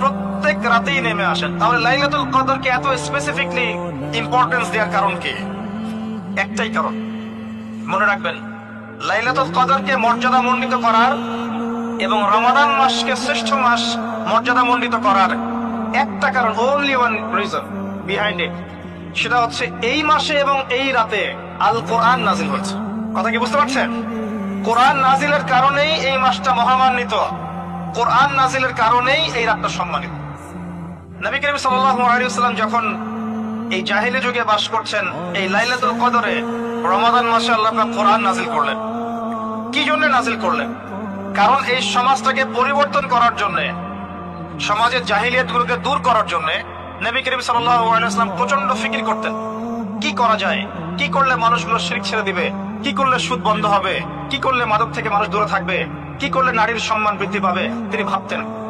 প্রত্যেক রাতেই নেমে আসেন। তাহলে লাইলাতুল কদরকে এত স্পেসিফিকলি ইম্পর্টেন্স দেওয়ার কারণ কি? একটাই কারণ। মনে রাখবেন, লাইলাতুল কদরকে মর্যাদা মণ্ডিত করার এবং রমাদান মাসকে শ্রেষ্ঠ মাস মর্যাদা মণ্ডিত করার একটা কারণ only one reason behind it সেটা হচ্ছে এই মাসে এবং এই রাতে আল কোরআন নাজিল হচ্ছে কথা কি বুঝতে পারছেন? কোরআন নাজিলের কারণেই এই মাসটা মহামান্বিত। কোরআন নাজিলের কারণেই এই রাতটা সম্মানিত। নবী করিম ওয়াসাল্লাম যখন এই জাহিলি যুগে বাস করছেন, এই লাইলাতুল কদরে রমাদান মাসে আল্লাহ কোরআন নাজিল করলেন। কি জন্য নাজিল করলেন? কারণ এই সমাজটাকে পরিবর্তন করার জন্য, সমাজের জাহিলিয়াতগুলোকে দূর করার জন্য নবী করিম ওয়াসাল্লাম প্রচণ্ড ফিকির করতেন। কি করা যায়? কি করলে মানুষগুলো শিরিক ছেড়ে দিবে? কি করলে সুদ বন্ধ হবে? কি করলে মাদক থেকে মানুষ দূরে থাকবে? কি করলে নারীর সম্মান বৃদ্ধি পাবে? তিনি ভাবতেন।